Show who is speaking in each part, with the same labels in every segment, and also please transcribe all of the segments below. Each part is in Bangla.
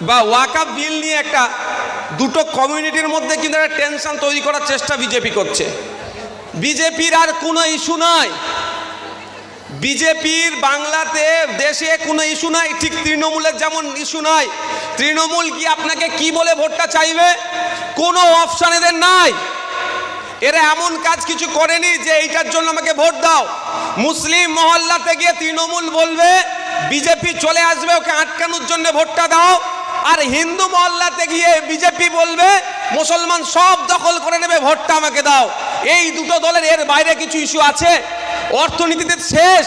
Speaker 1: বা ওয়াকাপ বিল নিয়ে একটা দুটো কমিউনিটির মধ্যে কিন্তু একটা টেনশন তৈরি করার চেষ্টা বিজেপি করছে। বিজেপির আর কোনো ইস্যু নয় বিজেপির বাংলাতে দেশে কোনো ইস্যু নাই, ঠিক তৃণমূলের যেমন ইস্যু নাই। তৃণমূল কি আপনাকে কি বলে ভোটটা চাইবে? কোনো অপশান এদের নাই। এরা এমন কাজ কিছু করেনি যে এইটার জন্য আমাকে ভোট দাও। মুসলিম মহল্লাতে গিয়ে তৃণমূল বলবে, বিজেপি চলে আসবে, ওকে আটকানোর জন্য ভোটটা দাও। আর হিন্দু মহল্লাতে গিয়ে বিজেপি বলবে, মুসলমান সব দখল করে নেবে, ভোটটা আমাকে দাও। এই দুটো দলের এর বাইরে কিছু ইস্যু আছে। অর্থনীতিতে শেষ।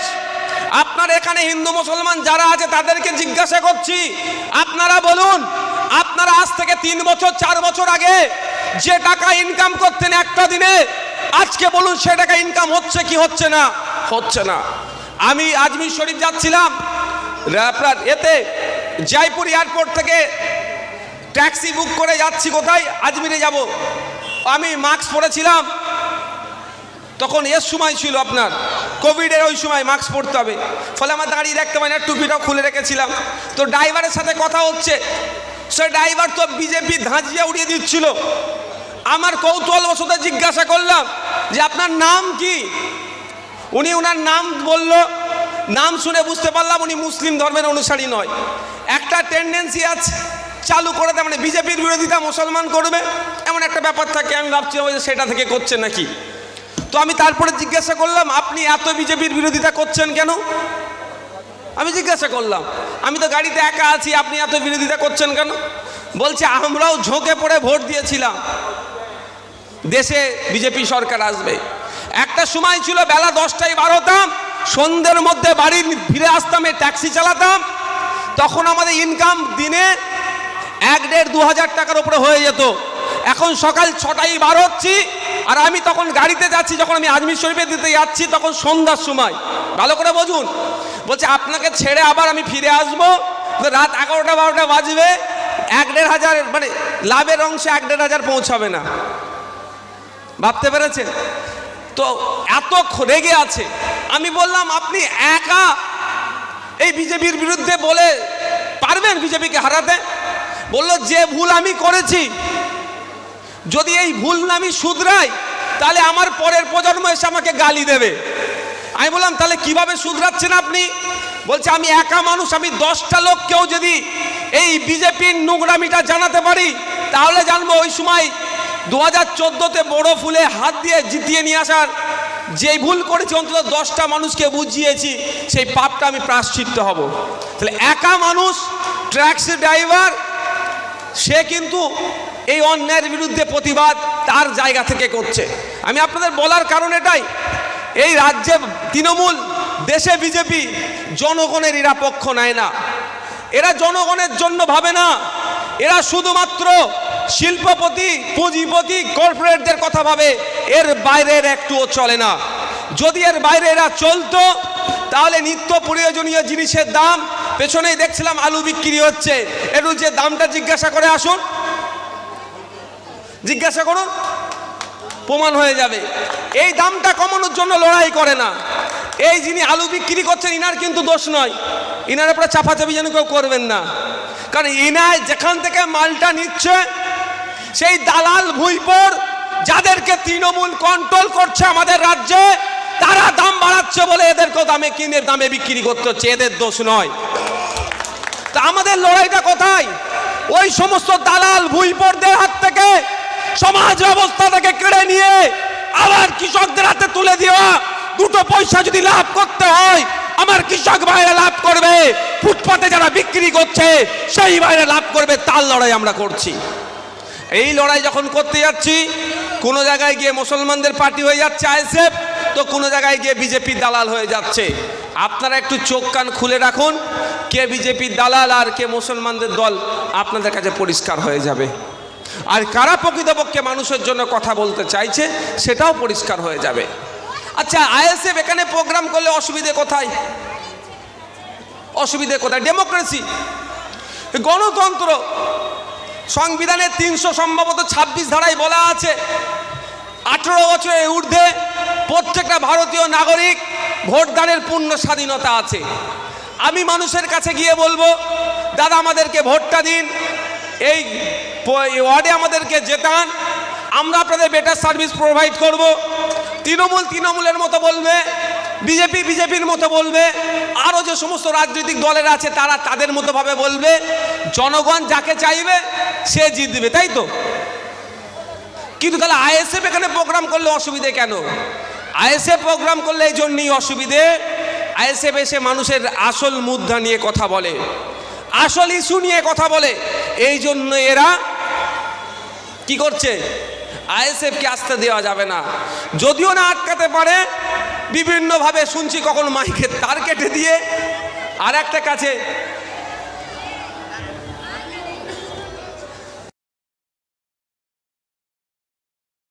Speaker 1: আপনার এখানে হিন্দু মুসলমান যারা আছে, তাদেরকে জিজ্ঞাসা করছি, আপনারা বলুন, আপনারা আজ থেকে তিন বছর, চার বছর আগে যে টাকা ইনকাম করতেন একটা দিনে, আজকে বলুন সে টাকা ইনকাম হচ্ছে কি হচ্ছে না? হচ্ছে না। আমি আজমির শরীফ যাচ্ছিলাম এতে জয়পুর এয়ারপোর্ট থেকে ট্যাক্সি বুক করে যাচ্ছি কোথায়? আজমিরে যাব। আমি মাস্ক পরেছিলাম। তখন এর সময় ছিল আপনার। কোভিডের ওই সময় মাস্ক পরতে হবে। ফলে আমার দাঁড়িয়ে দেখতে পাই না, টুপিটাও খুলে রেখেছিলাম। তো ড্রাইভারের সাথে কথা হচ্ছে। সে ড্রাইভার তো বিজেপি ধাঁচিয়ে উড়িয়ে দিচ্ছিল। আমার কৌতূহল বসতে জিজ্ঞাসা করলাম যে, আপনার নাম কি? উনি ওনার নাম বলল নাম শুনে বুঝতে পারলাম উনি মুসলিম ধর্মের অনুসারী নয়। একটা টেন্ডেন্সি আছে চালু করে দেয় মানে বিজেপির বিরোধিতা মুসলমান করবে। এমন একটা ব্যাপার থাকে, আমি ভাবছি যে সেটা থেকে করছে নাকি? তো আমি তারপরে জিজ্ঞাসা করলাম, আপনি এত বিজেপির বিরোধিতা করছেন কেন? আমি জিজ্ঞাসা করলাম, আমি তো গাড়িতে একা আছি, আপনি এত বিরোধিতা করছেন কেন? বলছে, আমরাও ঝোঁকে পড়ে ভোট দিয়েছিলাম। দেশে বিজেপি সরকার আসবে। একটা সময় ছিল বেলা দশটায় বারোতাম সন্ধ্যের মধ্যে বাড়ি ফিরে আসতাম, এই ট্যাক্সি চালাতাম। তখন আমাদের ইনকাম দিনে এক দেড় দু হাজার টাকার উপরে হয়ে যেত। এখন সকাল ছটায় বার হচ্ছি, আর আমি তখন গাড়িতে যাচ্ছি, যখন আমি আজমির শরীফে দিতে যাচ্ছি, তখন সন্ধ্যার সময়। ভালো করে বুঝুন। বলছে, আপনাকে ছেড়ে আবার আমি ফিরে আসব। রাত এগারোটা বারোটা বাজবে। এক দেড় হাজার মানে লাভের অংশে এক দেড় হাজার পৌঁছাবে না। ভাবতে পেরেছেন? তো এত রেগে আছে। আমি বললাম, আপনি একা এই বিজেপির বিরুদ্ধে বলে পারবেন বিজেপিকে হারাতে? বলল, যে ভুল আমি করেছি, যদি এই ভুল আমি শুধরাই, তাহলে আমার পরের প্রজন্ম এসে আমাকে গালি দেবে। আমি বললাম, তাহলে কীভাবে শুধরাচ্ছেন আপনি? বলছে, আমি একা মানুষ, আমি দশটা লোককেও যদি এই বিজেপির নোংরামিটা জানাতে পারি, তাহলে জানব ওই সময় দু হাজার চোদ্দোতে বড় ফুলে হাত দিয়ে জিতিয়ে নিয়ে আসার যেই ভুল করেছি, অন্তত দশটা মানুষকে বুঝিয়েছি, সেই পাপটা আমি প্রাশ্চিত্য হব। তাহলে একা মানুষ ট্যাক্সি ড্রাইভার, সে কিন্তু এই অন্যায়ের বিরুদ্ধে প্রতিবাদ তার জায়গা থেকে করছে। আমি আপনাদের বলার কারণ এটাই, এই রাজ্যে তৃণমূল, দেশে বিজেপি জনগণের এরা পক্ষ নেয় না। এরা জনগণের জন্য ভাবে না, এরা শুধুমাত্র শিল্পপতি, পুঁজিপতি কর্পোরেটদের কথা ভাবে, এর বাইরের একটুও চলে না। যদি এর বাইরে এরা চলতো, তাহলে নিত্য প্রয়োজনীয় জিনিসের দাম, পেছনেই দেখছিলাম আলু বিক্রি হচ্ছে। একটু যে দামটা জিজ্ঞাসা করে আসুন। জিজ্ঞাসা করুন, প্রমাণ হয়ে যাবে। এই দামটা কমানোর জন্য লড়াই করে না। এই যিনি আলু বিক্রি করছেন, ইনার কিন্তু দোষ নয়। ইনার উপরে চাপাচাপি যেন কেউ করবেন না। কারণ ইনায় যেখান থেকে মালটা নিচ্ছে সেই দালাল ভুইপর যাদেরকে তৃণমূল কন্ট্রোল করছে আমাদের রাজ্যে, তারা দাম বাড়াচ্ছে বলে এদেরকেও দামে কিনে, দামে বিক্রি করতে হচ্ছে। এদের দোষ নয়। তা আমাদের লড়াইটা কোথায়? ওই সমস্ত দালাল ভুইপরদের হাত থেকে, সমাজ ব্যবস্থা থেকে কেড়ে নিয়ে আবার কৃষকদের হাতে তুলে দেওয়া, দুটো পয়সা যদি লাভ করতে হয়, আমার কৃষক ভাইরা লাভ করবে। ফুটপাতে যারা বিক্রি করছে, সেই ভাইরা লাভ করবে। তার লড়াই আমরা করছি। এই লড়াই যখন করতে যাচ্ছি, কোনো জায়গায় গিয়ে মুসলমানদের পার্টি হয়ে যাচ্ছে আইএসএফ, তো কোনো জায়গায় গিয়ে বিজেপির দালাল হয়ে যাচ্ছে। আপনারা একটু চোখ কান খুলে রাখুন, কে বিজেপির দালাল আর কে মুসলমানদের দল আপনাদের কাছে পরিষ্কার হয়ে যাবে। আর কারা প্রকৃতপক্ষে মানুষের জন্য কথা বলতে চাইছে, সেটাও পরিষ্কার হয়ে যাবে। আচ্ছা আইএসএফ এখানে প্রোগ্রাম করলে অসুবিধে কোথায়? অসুবিধে কোথায়? ডেমোক্রেসি, গণতন্ত্র সংবিধানের তিনশো সম্ভবত ছাব্বিশ ধারায় বলা আছে, আঠেরো বছরের ঊর্ধ্বে প্রত্যেকটা ভারতীয় নাগরিক ভোটদানের পূর্ণ স্বাধীনতা আছে। আমি মানুষের কাছে গিয়ে বলব, দাদা আমাদেরকে ভোটটা দিন, এই ওয়ার্ডে আমাদেরকে জেতান, আমরা আপনাদের বেটার সার্ভিস প্রোভাইড করব। তৃণমূল তৃণমূলের মতো বলবে বিজেপি বিজেপির মতো বলবে, আরও যে সমস্ত রাজনৈতিক দলের আছে তারা তাদের মতো ভাবে বলবে, জনগণ যাকে চাইবে সে জিতবে, তাই তো? কিন্তু তাহলে আইএসএফ এখানে প্রোগ্রাম করলে অসুবিধে কেন? আইএসএফ প্রোগ্রাম করলে এই জন্যই অসুবিধে। আইএসএফ এসে মানুষের আসল মুদ্রা নিয়ে কথা বলে, আসল ইস্যু নিয়ে কথা বলে। এই জন্য এরা কি করছে? আইএসএফকে আসতে দেওয়া যাবে না। যদিও না আটকাতে পারে বিভিন্নভাবে শুনছি কখন মাইকের তার কেটে দিয়ে আর একটা কাছে